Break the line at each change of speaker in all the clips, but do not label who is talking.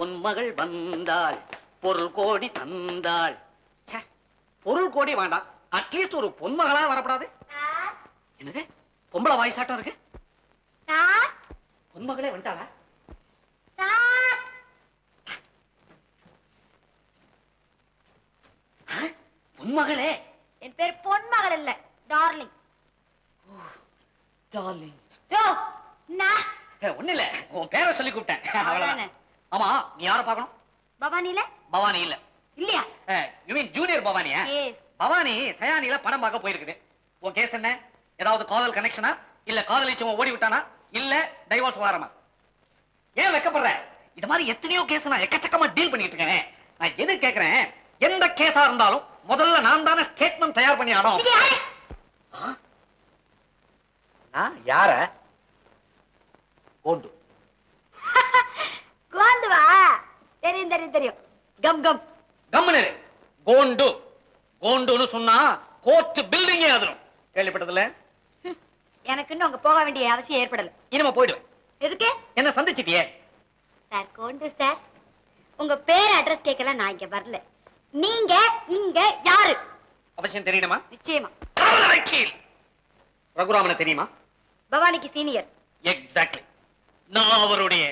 பொன்மகள் வந்தாள். பொருள் கோடி தந்தாள். ச்சே, பொருள் கோடி வேண்டாம். அட்லீஸ்ட் ஒரு பொன்மகளா வரப்படாது. என்னது? பொம்பளை வாய்ஸாட்டம் இருக்கு? பொன்மகளே வந்துட்டாளா? பொன்மகளே?
என் பேர் பொன்மகள் இல்ல டார்லிங்.
டார்லிங். ஒண்ணு இல்ல உன் பேரை சொல்லி கூப்பிட்டேன். அவ்வளவுதான். ஆமா நீ யார பார்க்கணும்?
பவானில
பவானி இல்ல.
இல்லையா?
யூ மீன் ஜூனியர் பவானியா. பவானி சயானில படம் பார்க்க போயிருக்குது. உன் கேஸ் என்ன? ஏதாவது காதல் கனெக்ஷனா இல்ல காதலிச்சவன் ஓடி விட்டானா? இல்ல டைவோர்ஸ் வாரமா? ஏன் வெக்கப்படுற? இது மாதிரி எத்தனையோ கேஸ் நான் எக்கச்சக்கமா டீல் பண்ணிட்டு இருக்கேன். நான் எது கேக்குறேன்? எந்த கேஸா இருந்தாலும் முதல்ல நான் தானே ஸ்டேட்மெண்ட் தயார் பண்ணி ஆனோம் நான் யார? கோண்டு
கோந்து வா தெரியும் தெரியும். தெரியும் கம் கம்.
கம்முனு இரு. கோண்டு. கோண்டுன்னு சொன்னா கோர்ட் பில்டிங்கே அதிரும். கேள்விப்பட்டதுல
ஹம். எனக்கு இன்னும் அங்க போக வேண்டிய அவசியம் ஏற்படல.
இனிமே போயிடுவேன்.
எதுக்கு?
என்ன சந்திச்சிட்டியே?
Sir Gond sir. உங்க பேர் அட்ரஸ் கேட்கல நான் இங்க வரல. நீங்க இங்க யாரு?
அவசியம் தெரியணுமா?
நிச்சயமா.
ரகுராமனை தெரியுமா?
பவானிக்கு சீனியர்.
எக்ஸாக்ட்லி நான் அவருடைய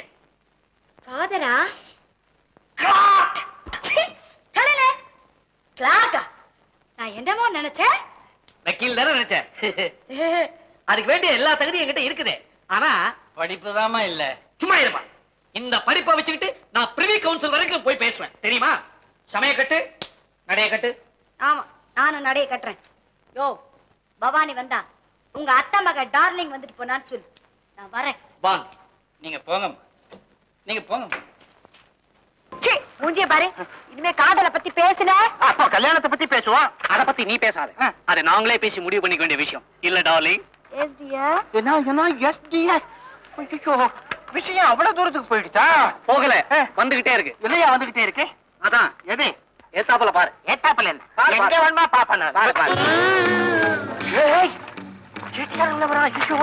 அதுக்கு வேண்டிய எல்லா தகுதியும் என்கிட்ட இருக்குது. ஆனா படிப்பு இல்ல. சும்மா இருப்பா இந்த படிப்பை வச்சுக்கிட்டு நான் பிரிவி கவுன்சில் வரைக்கும் போய் பேசுவேன். தெரியுமா? சமய கட்டு நடைய கட்டு.
ஆமா நானும் நடைய கட்டுறேன். யோ பவானி வந்தா உங்க அத்தை மக டார்லிங் வந்துட்டு போனான்னு சொல்லு. நான் வரேன்.
வாங்க. நீங்க போங்க நீங்க போங்க
சீ, மூஞ்சிய பாரு. இனிமே காதலை பத்தி பேசுன.
அப்போ கல்யாணத்தை பத்தி பேசுவோம். அத பத்தி நீ பேசாத. அதை நாங்களே பேசி முடிவு பண்ணிக்க வேண்டிய விஷயம். இல்ல டார்லிங்
என்ன என்ன எஸ் டிஎஸ் ஐயோ விஷயம் அவ்வளவு தூரத்துக்கு போயிடுச்சா?
போகல. வந்துகிட்டே இருக்கு.
இல்லையா வந்துகிட்டே இருக்கு?
அதான்.
எது?
ஏத்தாப்புல பாரு.
ஏத்தாப்புல என்ன? எங்க. வேணுமா
பாரு.
ஏய் உள்ளவரா ஐயோ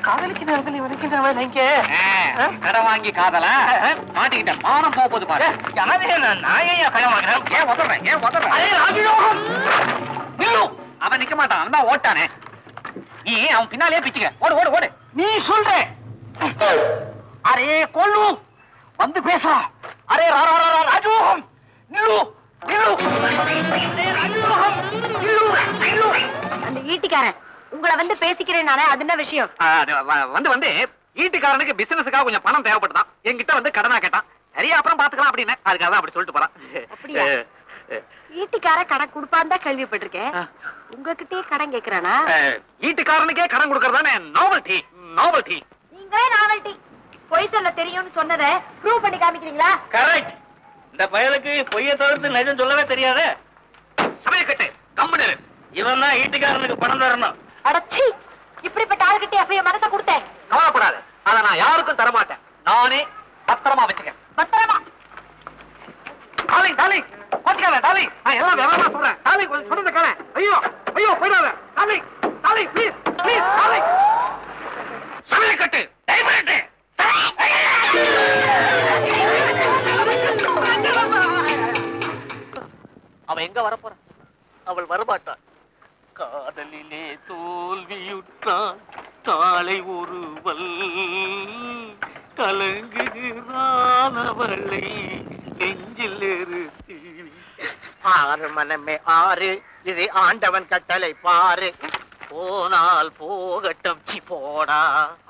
காதலிக்கு நேரத்தில் வரைக்கும் இங்க
ஆ, கடன் வாங்கி காதலா? மாட்டிக்கிட்ட மானம் போக போகுது பாரு.
யாரே நான் ஏன் கடன் வாங்குறேன்
ஏன் உதறேன் ஏன் உதறேன் அவன் நிக்க மாட்டான் அவன் தான் ஓட்டானே. நீ அவன் பின்னாலே பிச்சுக்க. ஓடு ஓடு ஓடு.
நீ சொல்ற. அரே கொல்லு! வந்து பேசா. அரே ரா ரா, ரா, ரா, ராஜயோகம்! நில்லு நில்லு!
அந்த ஈட்டிக்காரன். உங்களை வந்து பேசிக்கிறேன் நானே அது என்ன விஷயம்?
வந்து வந்து வீட்டுக்காரனுக்கு பிசினஸுக்காக கொஞ்சம் பணம் தேவைப்படுதான் என்கிட்ட வந்து கடனா கேட்டான். சரியா அப்புறம் பாத்துக்கலாம் அப்படின்னு. அதுக்காக அப்படி சொல்லிட்டு போறான்.
ஈட்டிக்கார கடன் கொடுப்பான்னு தான் கேள்விப்பட்டிருக்கேன். உங்ககிட்டயே கடன் கேக்குறானா?
வீட்டுக்காரனுக்கே கடன் கொடுக்கறதானே நாவல்டி நாவல்டி
நீங்களே நாவல்டி பொய் சொல்ல தெரியும்னு சொன்னதை ப்ரூவ் பண்ணி காமிக்கிறீங்களா?
கரெக்ட் இந்த பயலுக்கு பொய்ய தவிர்த்து நிஜம் சொல்லவே தெரியாது. சமயக்கட்டு கம்முனு. இவன் தான் வீட்டுக்காரனுக்கு பணம் தரணும்.
அடச்சி இப்படிப்பட்ட ஆள்கிட்ட அப்ப என் மனசை கொடுத்தேன்.
கவலைப்படாத. அத நான் யாருக்கும் தர மாட்டேன் நானே பத்திரமா வச்சுக்கேன்
பத்திரமா?
டாலிங் டாலிங் கோச்சுக்காத டாலிங் நான் எல்லாம் விவரமா சொல்றேன். டாலிங் கொஞ்சம் சொல்றது கேள ஐயோ ஐயோ போயிடாத. Darling darling please please darling சமயக்கட்டு diamond அவன் எங்க வரப்போறான்? அவள் வரமாட்டாள் காதலிலே தோல்வியுற்றான். தாளை ஒருவல் கலங்குகிறான் அவளை நெஞ்சில்
ஆறு மனமே ஆறு இது ஆண்டவன் கட்டளை பாரு
போனால் போகட்டும் சி போடா.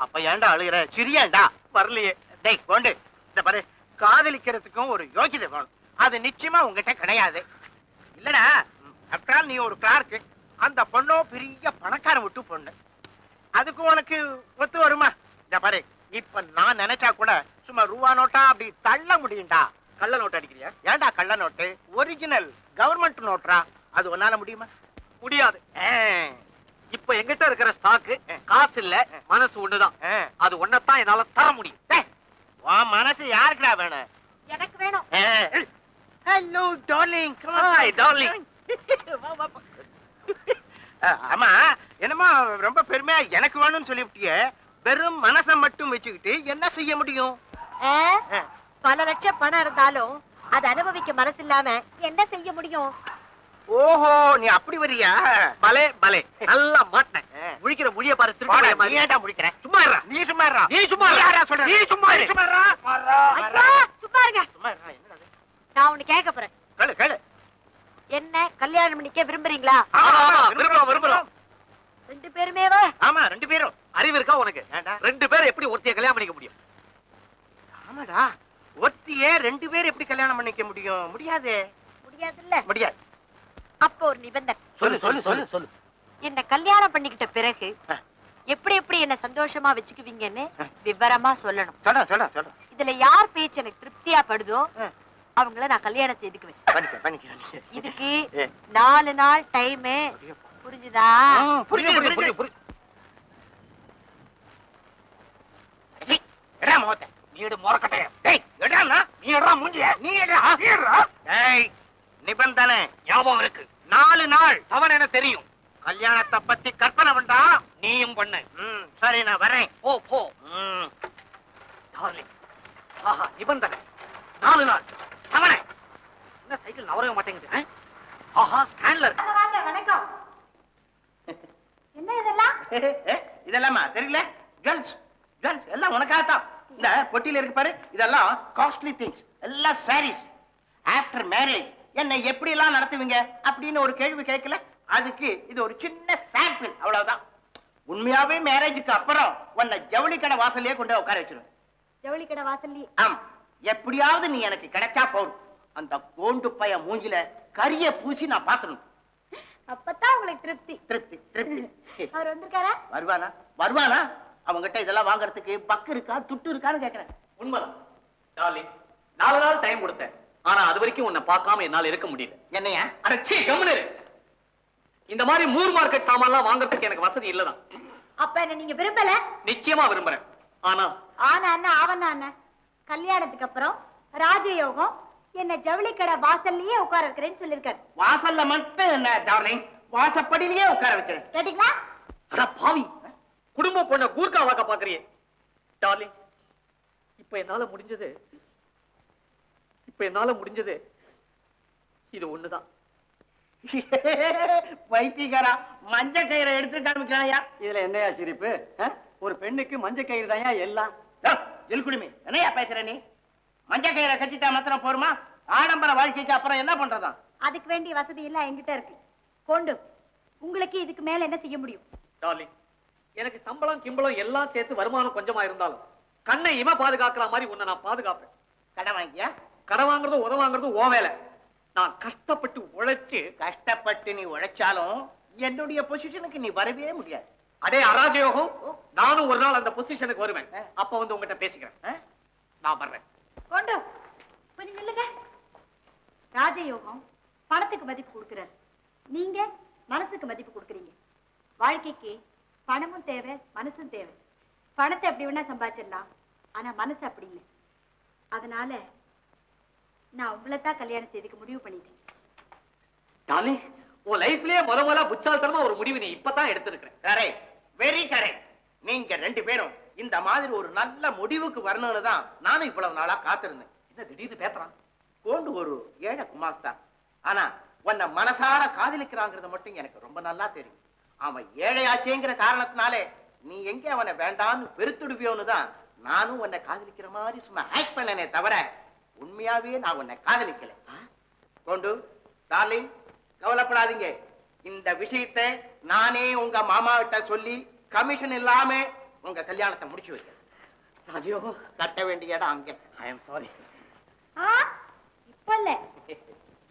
அப்ப ஏன்டா அழுகிற? சிரியாண்டா வரலையே. டேய் கொண்டு. இந்த பாரு காதலிக்கிறதுக்கும் ஒரு யோகிதை வேணும். அது நிச்சயமா உங்ககிட்ட கிடையாது. இல்லடா அப்டால் நீ ஒரு கிளார்க்கு அந்த பொண்ணோ பெரிய பணக்கார விட்டு பொண்ணு. அதுக்கு உனக்கு ஒத்து வருமா? இந்த பாரு இப்ப நான் நினைச்சா கூட சும்மா ரூபா நோட்டா அப்படி தள்ள முடியும்டா.
கள்ள நோட்டு அடிக்கிறியா?
ஏன்டா கள்ள நோட்டு? ஒரிஜினல் கவர்மெண்ட் நோட்ரா அது உன்னால முடியுமா?
முடியாது. இப்ப எங்கிட்ட இருக்கிற ஸ்டாக்கு காசு இல்ல மனசு ஒண்ணுதான். அது ஒன்னதான் என்னால தர முடியும்.
டேய், உன் மனசு யாருக்குடா வேணும்?
எனக்கு வேணும்.
Hello darling
Hi, darling.
ஆமா. என்னமா ரொம்ப பெருமையா எனக்கு வேணும்னு சொல்லிவிட்டியே. வெறும் மனசை மட்டும் வச்சுக்கிட்டு என்ன செய்ய முடியும்?
பல லட்சம் பணம் இருந்தாலும் அதை அனுபவிக்க மனசு இல்லாம என்ன செய்ய முடியும்?
ஓஹோ நீ அப்படி வரியா?
பலே பலே. நல்லா மாட்டினேன்
ஆ.
முழிக்கிற முழிய பாரு திருப்பி
நீ
மாதிரி
ஏன்டா முடிக்கிற?
சும்மா.
நீ சும்மா.
நீ சும்மா
சொல்ற?
நீ சும்மா
சும்மா
இருங்க
சும்மா இருடா, என்னடா இது?
நான் ஒண்ணு கேட்க போறேன்
கேளு, கேளு.
என்ன கல்யாணம் பண்ணிக்க விரும்புறீங்களா?
விரும்புறோம், விரும்புறோம்.
ரெண்டு பேருமேவா?
ஆமா ரெண்டு பேரும்.
அறிவு இருக்கா உனக்கு? ரெண்டு பேரும் எப்படி ஒருத்தைய கல்யாணம் பண்ணிக்க முடியும்?
ஆமாடா. ஒத்தியே ரெண்டு பேர் எப்படி கல்யாணம் பண்ணிக்க முடியும்? முடியாது.
முடியாதுல்ல?
முடியாது.
அப்போ ஒரு நிபந்தனை.
சொல்லு சொல்லு சொல்லு சொல்லு.
என்ன கல்யாணம் பண்ணிக்கிட்ட பிறகு. எப்படி எப்படி என்ன சந்தோஷமா வச்சுக்குவீங்கன்னு. விவரமா சொல்லணும்.
சொல்ல சொல்ல சொல்ல
இதுல யார் பேச்சு எனக்கு திருப்தியா படுதோ. அவங்கள நான் கல்யாணம் செய்துக்குவேன். இதுக்கு. நாலு நாள் டைம் புரிஞ்சுதா?
நிபந்தனை
ஞாபகம் இருக்கு.
நாலு நாள்
அவன் என்ன தெரியும்.
கல்யாணத்தை பத்தி கற்பனை பண்ணா
நீயும் பண்ணு.
சரி நான் வரேன்.
போ போ.
ம்.
டார்லிங். ஆஹா நிபந்தனை. நாலு நாள். அவனே. என்ன சைக்கிள் நவரவே மாட்டேங்குது? ஆஹா ஸ்டாண்ட்ல இருக்கு
வாங்க வணக்கம். என்ன இதெல்லாம்?
இதெல்லாமா தெரியல? ஜுவல்ஸ் ஜுவல்ஸ் எல்லாம் உனக்காகத்தான். இந்த பொட்டியில இருக்கு பாரு இதெல்லாம் காஸ்ட்லி திங்ஸ் எல்லாம் சாரீஸ் ஆஃப்டர் மேரேஜ் என்னை எப்படி எல்லாம் நடத்துவீங்க அப்படின்னு ஒரு கேள்வி கேட்கல. அதுக்கு இது ஒரு சின்ன சாம்பிள் அவ்வளவுதான். உண்மையாவே மேரேஜுக்கு அப்புறம் உன்னை ஜவுளி கடை வாசல்லே கொண்டு உட்கார வச்சிருவேன்.
ஜவுளி கடை வாசல்லி
ஆம். எப்படியாவது நீ எனக்கு கிடைச்சா போதும். அந்த கோண்டு பைய மூஞ்சில கரிய பூசி நான் பாத்துறணும்
அப்பதான் உங்களுக்கு திருப்தி.
திருப்தி திருப்தி.
அவர் வந்திருக்காரா?
வருவானா? வருவானா? அவங்கிட்ட இதெல்லாம் வாங்குறதுக்கு பக்கு இருக்கா துட்டு இருக்கான்னு கேக்குறேன்.
உண்மைதான். டார்லிங் நாலு நாள் டைம் கொடுத்தேன். ஆனா அது வரைக்கும் உன்னை பார்க்காம என்னால இருக்க முடியல.
என்னையா?
அட சீ கம்முனு. இந்த மாதிரி மூர் மார்க்கெட் சாமான்லாம் வாங்குறதுக்கு எனக்கு வசதி இல்லதான்.
அப்ப என்ன நீங்க விரும்பல?
நிச்சயமா விரும்புறேன். ஆனா
ஆனா அண்ணா அவன் அண்ணன் கல்யாணத்துக்கு அப்புறம் ராஜயோகம் என்ன ஜவுளி கடை வாசல்லயே உட்கார வைக்கிறேன்னு சொல்லிருக்காரு
வாசல்ல மட்டும் என்ன டார்லிங் வாசப்படியிலேயே உட்கார வைக்கிறேன்.
கேட்டீங்களா?
அட பாவி. குடும்ப பொண்ண கூர்க்கா வாக்க பாக்குறியே டார்லிங் இப்ப என்னால முடிஞ்சது இப்ப என்னால முடிஞ்சது இது ஒண்ணுதான்.
வைத்தியக்காரா மஞ்ச கயிறை எடுத்து காமிக்கிறாயா
இதுல என்னையா சிரிப்பு ஒரு பெண்ணுக்கு மஞ்ச கயிறு தாயா எல்லாம்.
எல்குடுமி என்னையா பேசுற நீ? மஞ்ச கயிறை கட்டிட்டா மாத்திரம் போருமா? ஆடம்பர வாழ்க்கைக்கு அப்புறம் என்ன பண்றதா
அதுக்கு வேண்டிய வசதி எல்லாம் என்கிட்ட இருக்கு. கொண்டு உங்களுக்கு இதுக்கு மேல என்ன செய்ய முடியும்?
டார்லிங் எனக்கு சம்பளம் கிம்பளம் எல்லாம் சேர்த்து வருமானம் கொஞ்சமா இருந்தாலும் கண்ணை இம பாதுகாக்கிற மாதிரி உன்னை நான் பாதுகாப்பேன்.
கடை வாங்கியா
கடை வாங்குறதும் உத வாங்குறதும் ஓ வேலை. நான் கஷ்டப்பட்டு உழைச்சு
கஷ்டப்பட்டு நீ உழைச்சாலும் என்னுடைய பொசிஷனுக்கு நீ வரவே முடியாது.
அடே அராஜயோகம் நானும் ஒரு நாள் அந்த பொசிஷனுக்கு வருவேன். அப்ப வந்து உங்ககிட்ட பேசிக்கிறேன்? நான் வர்றேன்.
கொண்டு கொஞ்சம் நில்லுங்க. ராஜயோகம் பணத்துக்கு மதிப்பு கொடுக்கிறார் நீங்க மனசுக்கு மதிப்பு கொடுக்குறீங்க. வாழ்க்கைக்கு பணமும் தேவை மனசும் தேவை. பணத்தை எப்படி வேணா சம்பாதிச்சிடலாம். ஆனா மனசு அப்படி இல்லை. அதனால நான் உங்களை தான் கல்யாணம் செய்துக்க முடிவு பண்ணிட்டேன்.
டார்லிங் உன் லைஃப்லயே முத முதல்ல புச்சால்தனமா ஒரு முடிவு நீ இப்பதான் எடுத்திருக்கிறேன்
கரெக்ட் வெரி கரெக்ட் நீங்க ரெண்டு பேரும் இந்த மாதிரி ஒரு நல்ல முடிவுக்கு வரணும்னு தான் நானும் இவ்வளவு நாளா காத்திருந்தேன்.
என்ன திடீர்னு பேசுறான்?
கோண்டு ஒரு ஏழை குமாஸ்தான் ஆனா உன்னை மனசார காதலிக்கிறாங்கிறத மட்டும் எனக்கு ரொம்ப நல்லா தெரியும். அவன் ஏழையாச்சேங்கிற காரணத்தினாலே நீ எங்க அவனை வேண்டான்னு பெருத்துடுவியோன்னு தான் நானும் உன்னை காதலிக்கிற மாதிரி சும்மா ஆக்ட் பண்ணனே தவிர உண்மையாவே நான் உன்னை காதலிக்கல. கொண்டு டார்லிங் கவலைப்படாதீங்க. இந்த விஷயத்தை நானே உங்க மாமா கிட்ட சொல்லி கமிஷன் இல்லாம உங்க கல்யாணத்தை முடிச்சு வைக்க
ஐயோ
கட்ட வேண்டிய இடம் அங்க.
ஐ எம் சாரி
இப்ப இல்ல.